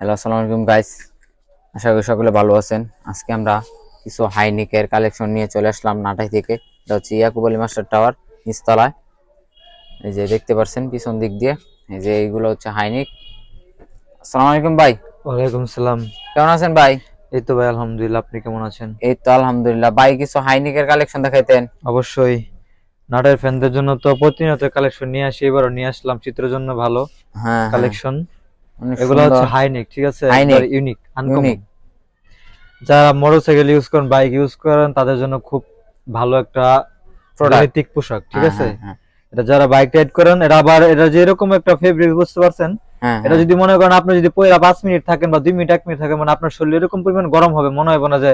Hello আসসালামু আলাইকুম guys আশা করি সকলে ভালো আছেন। আজকে আমরা কিছু হাইনিকের কালেকশন নিয়ে চলে আসলাম নাটাই থেকে। এটা হচ্ছে ইয়াকুব আলী মাস্টার টাওয়ার নিচতলায়। এই যে দেখতে পাচ্ছেন পিছন দিক দিয়ে। এই যে এইগুলো হচ্ছে হাইনিক। আসসালামু আলাইকুম ভাই। ওয়ালাইকুম সালাম। কেমন আছেন ভাই? এই তো ভাই আলহামদুলিল্লাহ আপনি কেমন আছেন? এই তো আলহামদুলিল্লাহ। ভাই কিছু হাইনিকের কালেকশন দেখাইতেন। অবশ্যই। নাটের ফ্যানদের জন্য তো প্রতিনিয়ত কালেকশন নিয়ে আসি এবারও নিয়ে আসলাম। চিত্রের জন্য ভালো হ্যাঁ কালেকশন অনেক এগুলো হচ্ছে সুন্দর। হাইনেক ঠিক আছে? ইউনিক আনকমন যারা মোটরসাইকেল ইউজ করেন বাইক ইউজ করেন তাদের জন্য খুব ভালো একটা প্রাকৃতিক পোশাক ঠিক হ্যাঁ, আছে? হ্যাঁ, এটা যারা বাইক রাইড করেন এটা আবার এটা যে এরকম একটা ফেব্রিক বুঝতে পারছেন? হ্যাঁ, এটা যদি মনে করেন আপনি যদি পয়লা পাঁচ মিনিট থাকেন বা দুই মিনিট এক মিনিট থাকেন মানে আপনার শরীর এরকম পরিমাণ গরম হবে মনে হবে না যে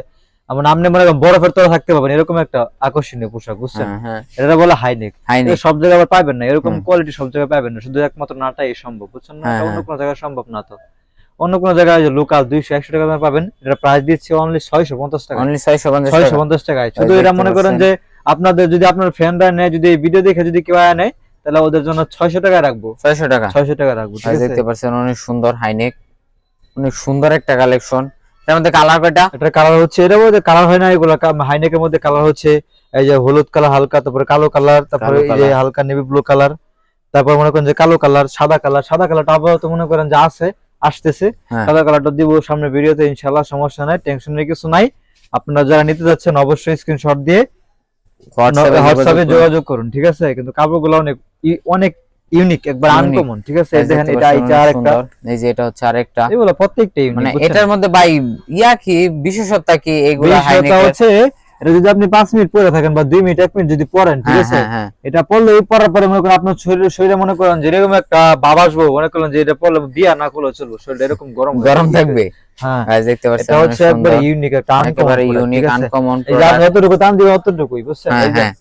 মানে আপনি মনে করেন বরফের তলা থাকতে পারবেন এরকম একটা আকর্ষণীয় পোশাক বুঝছেন? হ্যাঁ, হ্যাঁ, এটা বলে হাইনেক। হাইনিক। সব জায়গায় আবার পাবেন না এরকম কোয়ালিটি সব জায়গায় পাবেন না শুধু একমাত্র নাটাই সম্ভব বুঝছেন? না হ্যাঁ, অন্য হ্যাঁ। কোনো জায়গায় সম্ভব না তো। অন্য কোনো জায়গায় লোকাল দুইশো একশো টাকা দামে পাবেন এটা প্রাইস দিচ্ছে অনলি ছয়শো পঞ্চাশ টাকা অনলি ছয়শো পঞ্চাশ টাকায়। শুধু এটা মনে করেন যে আপনাদের যদি আপনার ফ্রেন্ডরা নেয় যদি এই ভিডিও দেখে যদি কেউ নেয় তাহলে ওদের জন্য ছয়শো টাকা রাখব। ছয়শো টাকা। ছয়শো টাকা রাখব দেখতে পাচ্ছেন অনেক সুন্দর হাইনেক অনেক সুন্দর একটা কালেকশন এর মধ্যে কালার কয়টা? এটার কালার হচ্ছে এটার মধ্যে কালার হয় না এগুলো হাইনেকের মধ্যে কালার হচ্ছে এই যে হলুদ কালার হালকা তারপরে কালো কালার তারপরে এই যে হালকা নেভি ব্লু কালার তারপর মনে করেন যে কালো কালার সাদা কালার সাদা কালারটা মনে করেন যে আছে আসতেছে। হ্যাঁ। সাদা কালারটা দিব সামনে ভিডিওতে ইনশাআল্লাহ সমস্যা নাই টেনশনের কিছু নাই। আপনারা যারা নিতে যাচ্ছেন অবশ্যই স্ক্রিনশট দিয়ে হোয়াটসঅ্যাপে যোগাযোগ করুন। ঠিক আছে? কিন্তু কাপড়গুলো অনেক অনেক ইউনিক একবার আনকমন ঠিক আছে? দেখেন এটা এটা আরেকটা এই যে এটা হচ্ছে আরেকটা। এগুলো প্রত্যেকটা ইউনিক মানে এটার মধ্যে ভাই ইয়া কি? বিশেষত্ব কি? এগুলা বিষয়টা হচ্ছে এটা যদি আপনি পাঁচ মিনিট পরে থাকেন বা দুই মিনিট এক মিনিট যদি পরেন ঠিক হ্যাঁ আছে? হ্যাঁ হ্যাঁ। এটা পড়লে এই পরার পরে মনে করেন আপনার শরীরে শরীরে মনে করেন যে এরকম একটা বাবা আসব মনে করলেন যে এটা পড়লে বিয়া না করলে চলবো শরীরটা এরকম গরম গরম থাকবে। হ্যাঁ। দেখতে পাচ্ছেন এটা হচ্ছে একবারে ইউনিক একটা product, ইউনিক আনকমন আপনি যতটুকু টান দিবেন অতটুকুই বুঝছেন? হ্যাঁ।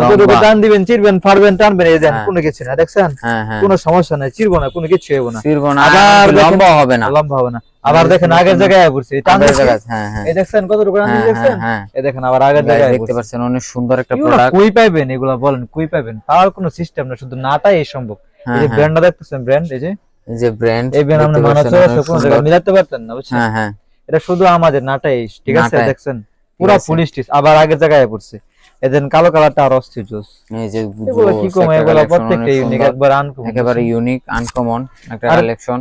যতটুকু টান দিবেন চিরবেন ফাড়বেন টানবেন এই দেন হ্যাঁ। কোনো কিছু না দেখছেন? হ্যাঁ হ্যাঁ। কোনো সমস্যা নাই চিরবো না কোনো কিছু হইব না। ফিরবো না আবার লম্বা হবে না। লম্বা হবে না। আবার আবার দেখেন দেখেন আগের জায়গায় পড়ছে এই টান আগের দিচ্ছে, জায়গায়, এই দেখছেন কতটুকু টান দেখছেন। এই দেখেন আবার আগের জায়গায় দেখতে পাচ্ছেন অনেক সুন্দর একটা প্রোডাক্ট কই পাইবেন এগুলা বলেন কই পাওয়ার কোনো সিস্টেম না শুধু নাটাই এই সম্ভব। এই যে ব্র্যান্ডটা দেখতেছেন ব্র্যান্ড এই যে? যে ব্র্যান্ড এই ব্র্যান্ড আপনি মানুষ কোনো জায়গায় মিলাতে পারতেন না বুঝছেন? হ্যাঁ হ্যাঁ। এটা শুধু আমাদের নাটাই ঠিক আছে। দেখছেন? পুরো। পুলিশ আবার আগের জায়গায় পড়ছে। এদেন কালো কালারটা আর অস্থির জোস। এই যে এগুলো কি কম এগুলো প্রত্যেকটা ইউনিক একবার আনকমন একেবারে ইউনিক আনকমন একটা কালেকশন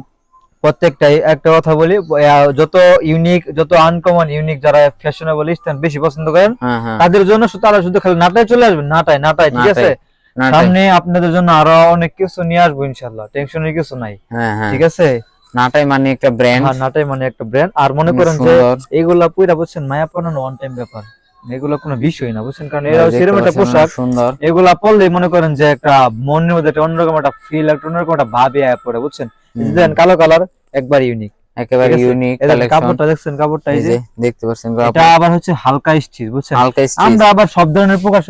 প্রত্যেকটাই একটা কথা বলি যত ইউনিক যত আনকমন ইউনিক যারা ফ্যাশনেবল স্ট্যান্ড বেশি পছন্দ করেন হ্যাঁ হ্যাঁ। তাদের জন্য শুধু তারা শুধু খালি নাটাই চলে আসবেন নাটাই নাটাই ঠিক আছে। সামনে আপনাদের জন্য আরও অনেক কিছু নিয়ে আসব ইনশাল্লাহ টেনশনের কিছু নাই হ্যাঁ ঠিক আছে? নাটাই মানে একটা ব্র্যান্ড নাটাই মানে একটা ব্র্যান্ড আর মনে করেন যে এগুলা পুরা বুঝছেন মায়া পড়ানো ওয়ান টাইম ব্যাপার। এগুলো কোনো বিষয় না বুঝছেন? কারণ এরা সেরকম একটা পোশাক। সুন্দর। এগুলা মনে করেন যে একটা মনের মধ্যে একটা অন্যরকম একটা ফিল একটা অন্যরকম একটা ভাবে আয়া পড়ে বুঝছেন? দেখেন কালো কালার একবার ইউনিক একেবারে ইউনিক কালেকশন কাপড়টা দেখছেন কাপড়টা এই যে? দেখতে পাচ্ছেন এটা আবার হচ্ছে হালকা স্টিচ বুঝছেন? হালকা স্টিচ আমরা আবার সব ধরনের প্রকাশ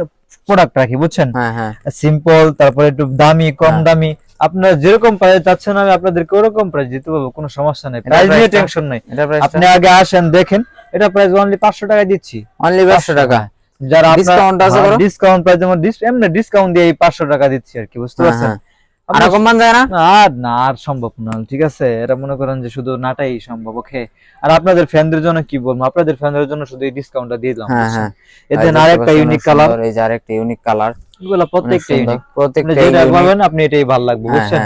প্রোডাক্ট রাখি বুঝছেন? হ্যাঁ হ্যাঁ। সিম্পল তারপরে একটু দামি কম হ্যাঁ। দামি। আপনারা যেরকম প্রাইস চাচ্ছেন আমি আপনাদেরকে ওরকম প্রাইস দিতে পারব কোনো সমস্যা নেই। প্রাইস নিয়ে টেনশন নাই। আপনি আগে আসেন দেখেন এটা প্রাইস অনলি পাঁচশো টাকায় দিচ্ছি। অনলি 500 টাকা। যারা Discount আছে বড়? ডিসকাউন্ট প্রাইস যেমন এমনি ডিসকাউন্ট দিয়ে পাঁচশো টাকা দিচ্ছি আর কি বুঝতে হ্যাঁ, পারছেন? হ্যাঁ। আর কমান যায় না? না, আর না আর সম্ভব না ঠিক আছে? এটা মনে করেন যে শুধু নাটাই সম্ভব ওকে? আর আপনাদের ফ্যানদের জন্য কি বলব? আপনাদের ফ্যানদের জন্য শুধু এই ডিসকাউন্টটা দিয়ে দিলাম। এতে আর একটা ইউনিক কালার এই যে আরেকটা ইউনিক কালার এগুলো প্রত্যেকটা ইউনিক প্রত্যেকটা যেটা পাবেন আপনি এটাই ভালো লাগবে হ্যাঁ, বুঝছেন?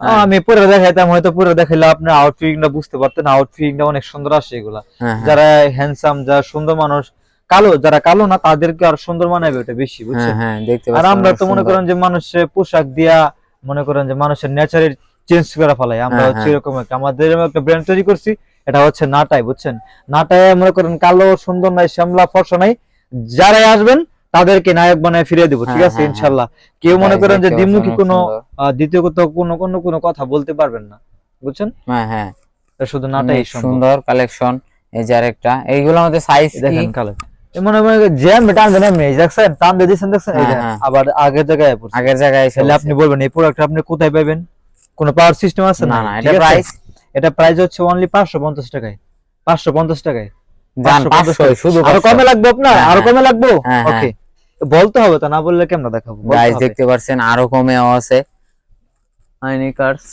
আমি পুরো দেখাইতাম হয়তো পুরো দেখাইলে আপনি আউটফিটিংটা বুঝতে পারতেন আউটফিটিংটা অনেক সুন্দর আসে এগুলা। হ্যাঁ, হ্যাঁ। যারা হ্যান্ডসাম যারা সুন্দর মানুষ কালো যারা কালো না তাদেরকে আর সুন্দর মানাবে ওটা বেশি হ্যাঁ, বুঝছেন? হ্যাঁ, আর আমরা তো মনে করেন যে মানুষের পোশাক দিয়া মনে করেন যে মানুষের নেচারের চেঞ্জ করে ফেলাই। আমরা হ্যাঁ, হচ্ছে হ্যাঁ। এরকম একটা আমাদের একটা ব্র্যান্ড তৈরি করছি এটা হচ্ছে নাটাই বুঝছেন? নাটায় মনে করেন কালো সুন্দর নাই শ্যামলা ফর্সা নাই যারাই আসবেন তাদেরকে নায়ক বানায় ফিরে দিব ঠিক হ্যাঁ, আছে? হ্যাঁ, ইনশাল্লাহ। কেউ মনে করেন যে দ্বিমুখী কোনো দ্বিতীয় কোনো কোনো কোনো কথা বলতে পারবেন না বুঝছেন? হ্যাঁ হ্যাঁ। শুধু নাটাই সুন্দর কালেকশন এই যে আরেকটা। এইগুলোর মধ্যে সাইজ দেখেন মনে মনে জ্যাম দেখছেন? টান দিয়ে দিচ্ছেন দেখছেন হ্যাঁ, হ্যাঁ। আবার আগের জায়গায় আগের জায়গায় তাহলে আপনি বলবেন এই প্রোডাক্ট আপনি কোথায় পাবেন? কোনো পাওয়ার সিস্টেম আছে? না না এটা আছে? প্রাইস এটা প্রাইস হচ্ছে অনলি পাঁচশো পঞ্চাশ টাকায়। পাঁচশো পঞ্চাশ টাকায়। জান 550 500 শুধু আরও কমে লাগবে আপনার? হ্যাঁ, আরও হ্যাঁ। কমে লাগবে? হ্যাঁ। ওকে বলতে হবে তো না বললে কেমন দেখাবো? গাইস দেখতে পাচ্ছেন আরও কমেও আছে। হাইনিকার্স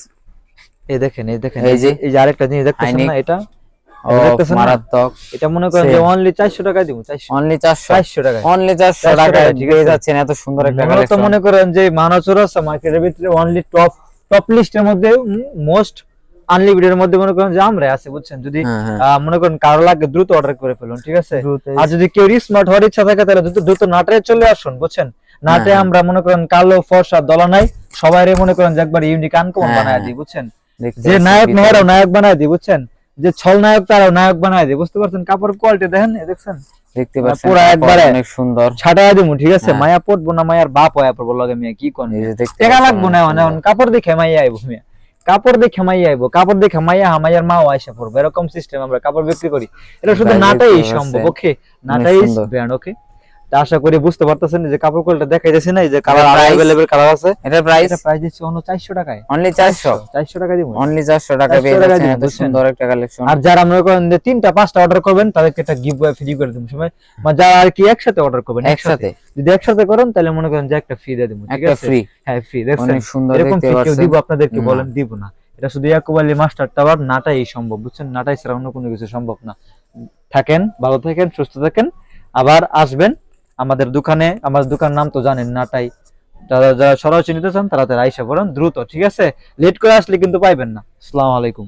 এই দেখেন এই দেখেন এই যে এই যে আরেকটা জিনিস দেখতেছেন না এটা? না? মারাত্মক। এটা মনে করেন যে অনলি চারশো টাকায় দিব অনলি অনলি চারশো। 400 টাকা, পেয়ে যাচ্ছেন এত সুন্দর একটা কালেকশন মনে করেন যে মার্কেটের ভিতরে অনলি টপ টপ লিস্টের মধ্যে মোস্ট আনলিমিটেড মধ্যে মনে করেন যে আমরা আছে বুঝছেন যদি হ্যাঁ হ্যাঁ মনে করেন কারও লাগে দ্রুত অর্ডার করে ফেলুন ঠিক আছে আর যদি কেউ স্মার্ট হওয়ার ইচ্ছা থাকে তাহলে দ্রুত দ্রুত নাটে চলে আসুন বুঝছেন নাটে হ্যাঁ। আমরা মনে করেন কালো ফর্সা দলা নাই সবাই মনে করেন যে একবার ইউনিক আনকমন বানায়। দিই বুঝছেন যে নায়ক। মেয়েরাও নায়ক বানায় দিই বুঝছেন যে ছল নায়ক তারাও নায়ক বানায় দিই বুঝতে পারছেন কাপড় কোয়ালিটি দেখেন দেখছেন দেখতে পাচ্ছেন পুরা একবারে। অনেক সুন্দর ছাটাই দিব ঠিক আছে। মায়া পড়ব না মায়ার বাপ হয় পড়ব লাগে মিয়া কি কোন টাকা লাগবো না। এখন কাপড় দেখে মাইয়া আইবো মিয়া কাপড় দেখে মাইয়া আইবো কাপড় দেখে মাইয়া হামাইয়ার মাও আইসা পড়ব এরকম সিস্টেম আমরা কাপড় বিক্রি করি। এটা শুধু নাটাই সম্ভব ওকে নাটাই ব্র্যান্ড ওকে আশা করি বুঝতে পারতেছেন যে কাপড় কোয়ালিটি দেখাইতেছি না এই যে কালার price? अवेलेबल কালার আছে এটার প্রাইস এটা প্রাইস দিচ্ছি অন্য 400 টাকায় অনলি চারশো 400 টাকা দিব অনলি চারশো টাকা 400 পেয়ে টাকা যাচ্ছেন দিন, এত বুঝছেন? সুন্দর একটা কালেকশন আর যারা মনে করেন যে তিনটা পাঁচটা অর্ডার করবেন তাদেরকে একটা গিফট ফ্রি করে দেব সময় মানে যারা আর কি একসাথে অর্ডার করবেন একসাথে যদি একসাথে করেন তাহলে মনে করেন যে একটা ফ্রি দিয়ে দেবো ঠিক একটা আছে ফ্রি হ্যাঁ ফ্রি দেখছেন অনেক সুন্দর এরকম দেখতে ফ্রি কেউ পাচ্ছেন দিব আপনাদেরকে না। বলেন দিব না এটা শুধু ইয়াকুব আলী মাস্টার টাওয়ার নাটাই সম্ভব বুঝছেন নাটাই ছাড়া অন্য কোনো কিছু সম্ভব না থাকেন ভালো থাকেন সুস্থ থাকেন আবার আসবেন আমাদের দোকানে, আমার দোকান নাম তো জানেন নাটাই যারা যারা সরাসরি নিতে চান তারা তারা আইসা পড়েন, দ্রুত, ঠিক আছে? লেট করে আসলে কিন্তু পাইবেন না। আসসালামু আলাইকুম।